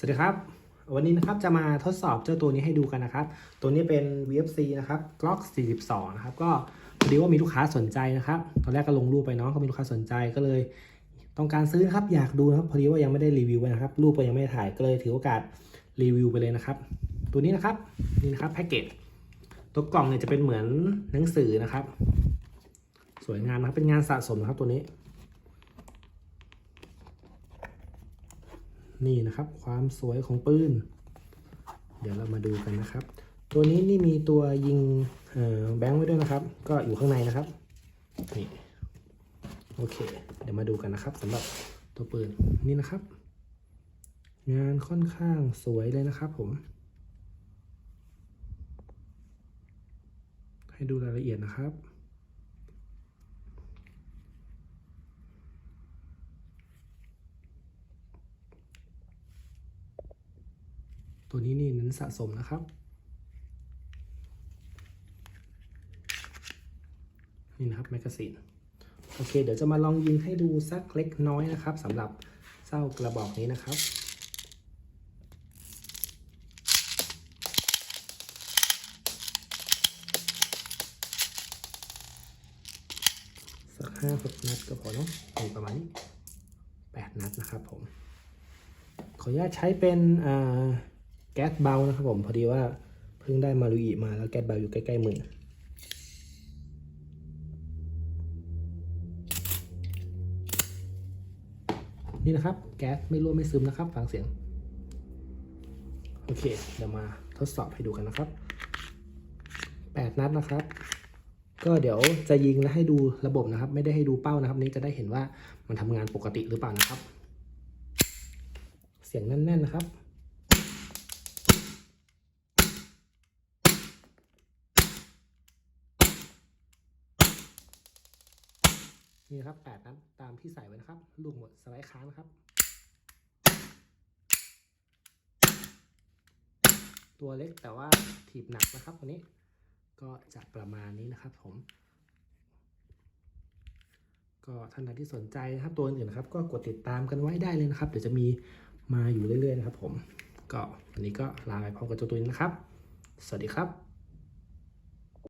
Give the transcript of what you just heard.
สวัสดีครับ วันนี้นะครับจะมาทดสอบเจ้าตัวนี้ให้ดูกันนะครับ ตัวนี้เป็น VFC นะครับ Glock 42 นะครับ ก็พอดีว่ามีลูกค้าสนใจนะครับ ตอนแรกก็ลงรูปไปเนาะก็มีลูกค้าสนใจก็เลย ต้องการซื้อนะครับ อยากดูนะครับ พอดีว่ายังไม่ได้รีวิวนะครับ รูปก็ยังไม่ได้ถ่าย ก็เลยถือโอกาสรีวิวไปเลยนะครับ ตัวนี้นะครับ นี่นะครับแพ็กเกจ ตัวกล่องเนี่ยจะเป็นเหมือนหนังสือนะครับ สวยงามนะครับ เป็นงานสะสมนะครับตัวนี้ นี่นะครับ ความสวยของปืน เดี๋ยวเรามาดูกันนะครับ ตัวนี้นี่มีตัวยิงแบงค์ไว้ด้วยนะครับ ก็อยู่ข้างในนะครับนี่โอเค เดี๋ยวมาดูกันนะครับสำหรับตัวปืนนี่นะครับ งานค่อนข้างสวยเลยนะครับผม ให้ดูรายละเอียดนะครับ ตัวนี้นี่เน้นสะสมนะครับ นี่นะครับแมกกาซีนโอเค เดี๋ยวจะมาลองยิงให้ดูสักเล็กน้อยนะครับสำหรับเจ้ากระบอกนี้นะครับสักห้าหกนัดก็พอเนาะมีประมาณนี้แปดนัดนะครับผม ขออนุญาตใช้เป็นอ่า แก๊สเบานะครับผมพอดีว่าเพิ่งได้มารุอิมาแล้วแก๊สเบาอยู่ใกล้ๆมือนี่นะครับ แก๊สไม่รั่วไม่ซึมนะครับ ฟังเสียง โอเค เดี๋ยวมาทดสอบให้ดูกันนะครับ8นัดนะครับ ก็เดี๋ยวจะยิงและให้ดูระบบนะครับ ไม่ได้ให้ดูเป้านะครับ นี้จะได้เห็นว่ามันทำงานปกติหรือเปล่านะครับ เสียงแน่นๆนะครับ นี่ครับ8นัดตามที่ใส่ไว้นะครับ ลูกหมดสไลด์ค้างนะครับ ตัวเล็กแต่ว่าถีบหนักนะครับวันนี้ก็จะประมาณนี้นะครับผม ก็ท่านใดที่สนใจนะครับตัวอื่นนะครับ ก็กดติดตามกันไว้ได้เลยนะครับ เดี๋ยวจะมีมาอยู่เรื่อยๆนะครับผม ก็วันนี้ก็ลาไปพร้อมกับเจ้าตัวนี้นะครับ สวัสดีครับ